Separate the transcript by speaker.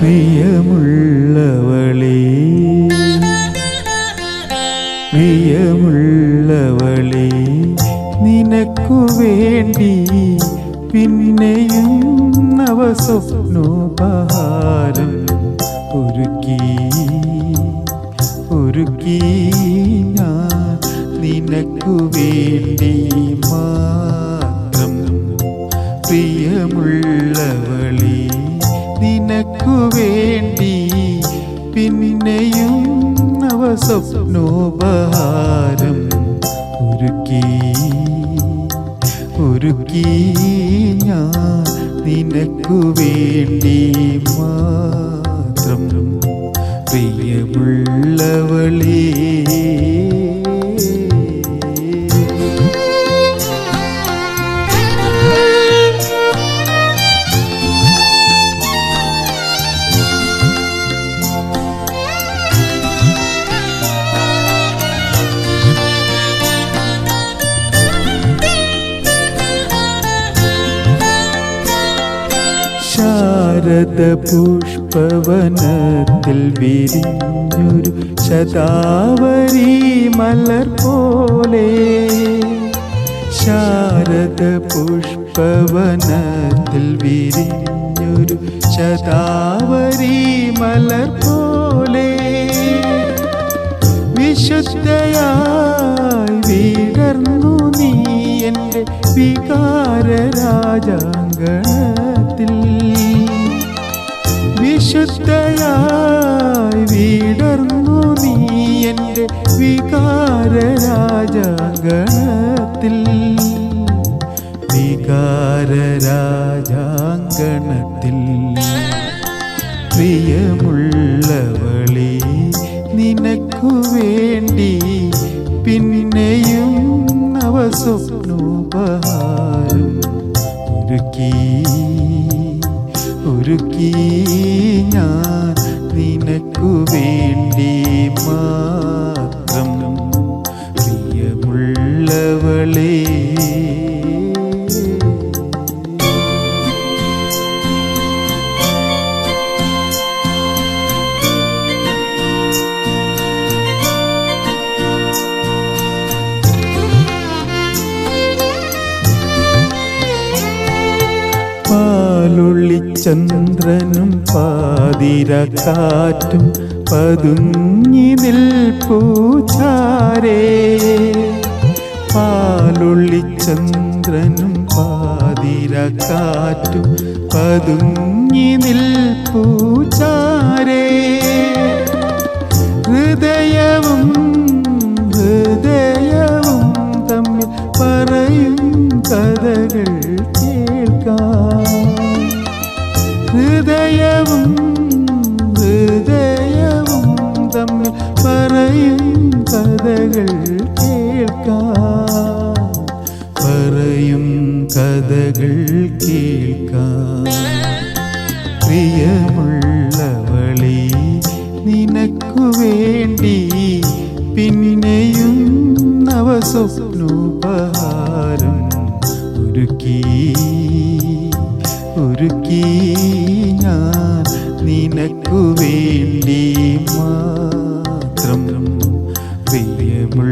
Speaker 1: പ്രിയമുള്ളവളേ. നിനക്കു വേണ്ടി പിന്നെയും നവ സ്വപ്നോപഹാരം ഒരുക്കി ഒരുക്കി ഞാൻ നിനക്കു വേണ്ടി മാത്രം പ്രിയമുള്ളവളേ. നിനക്കു വേണ്ടി പിന്നെയും നവസ്വപ്നോപഹാരം ഒരുക്കി. ഒരുക്കി ഞാൻ നിനക്കു വേണ്ടി മാത്രം പ്രിയമുള്ളവളേ. ശാരദ പുഷ്പവനത്തിൽ വിരിഞ്ഞൊരു ശതാവരി മലർ പോലെ. ശാരദ പുഷ്പവനത്തിൽ വിരിഞ്ഞൊരു ശതാവരി മലർ പോലെ. വിശുദ്ധയായി വീടർന്നു നീ എന്റെ വികാര രാജാങ്കണത്തിൽ വിശുദ്ധയായി വീടർന്നു നീ എന്റെ വികാര രാജാങ്കണത്തിൽ വികാര രാജാങ്കണത്തിൽ പ്രിയമുള്ളവളെ നിനക്കു വേണ്ടി പിന്നെയും നവസ്വപ്നോപഹാരം ഒരുക്കി ഒരുക്കി ഞാൻ പാലുള്ളിച്ചന്ദ്രനും പാതിരക്കാറ്റും പതുങ്ങി നിൽപ്പൂച്ചാരേ പാലുള്ളിച്ചന്ദ്രനും പാതിരക്കാറ്റും പതുങ്ങി നിൽപ്പൂച്ചാരേ ഹൃദയവും ഹൃദയവും ഹൃദയവും തമ്മിൽ പറയും കഥകൾ കേൾക്കാം. പറയും കഥകൾ കേൾക്കാം. പ്രിയമുള്ളവളെ നിനക്കു വേണ്ടി പിന്നെയും നവസ്വപ്നോപഹാരം ഒരുക്കി. ഉരുക്കി ഞാൻ നിനക്കു വേണ്ടി മാത്രം. പ്രിയമുള്ളവളേ